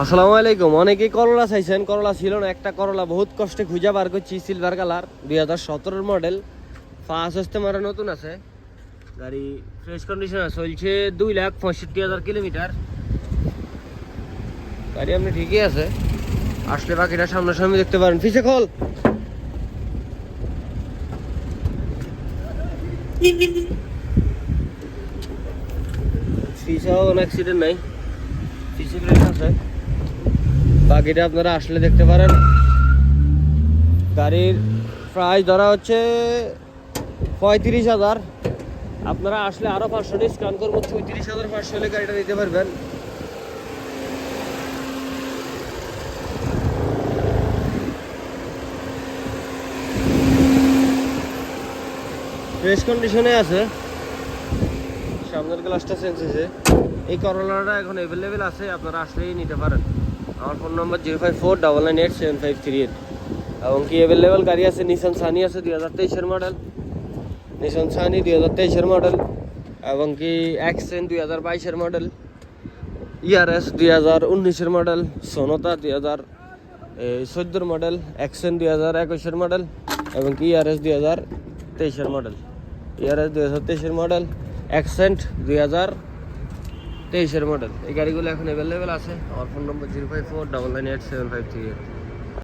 আসসালামু আলাইকুম। অনেকেই করলা চাইছেন। করলা ছিল না, একটা করলা বহুত কষ্টে খুঁজে বার করছি সিলভার কালার দুই হাজার সতেরোর মডেল ফার্স্ট আসতে মারা নতুন আছে। গাড়ি ফ্রেশ কন্ডিশনে চলছে, দুই লাখ পঁয়ষট্টি হাজার কিলোমিটার। গাড়ি আপনি ঠিকই আছে। আসলে বাকিটা সামনাসামনি দেখতে পারেন। ফিসে খোল। ফিসেও কোনো অ্যাক্সিডেন্ট নাই। ফিসে আছে। বাকিটা আপনারা আসলে দেখতে পারেন। গাড়ির প্রাইস ধরা হচ্ছে পঁয়ত্রিশ হাজার। আপনারা আসলে আরও পাঁচশো ডিসকাউন্ট করব চৌত্রিশ হাজার পাঁচশো হলে গাড়িটা দিতে পারবেন। ফ্রেশ কন্ডিশনে আছে। সামনের গ্লাসটা চেঞ্জ হয়েছে। এই করলাটা এখন অ্যাভেলেবেল আছে, আপনারা আসলেই নিতে পারেন। আমার phone number zero five four double nine eight seven five three eight এবং কি অ্যাভেলেবেল গাড়ি আছে? নিশান সানি আছে, দুই হাজার তেইশের মডেল নিশান সানি দুই হাজার তেইশের মডেল এবং কি অ্যাক্সেন দুই হাজার বাইশের মডেল ইয়ারএস দুই হাজার উনিশের মডেল সোনতা দুই হাজার চোদ্দোর মডেল অ্যাক্সেন দুই হাজার একুশের মডেল এবং কি ইয়ারএস দুই হাজার তেইশের মডেল ইয়ারএস দুই হাজার তেইশের মডেল অ্যাক্সেন্ট দুই হাজার তেইশের মডেল এই গাড়িগুলো এখন অ্যাভেলেবেল আছে। আমার phone number zero five four double nine eight seven five three eight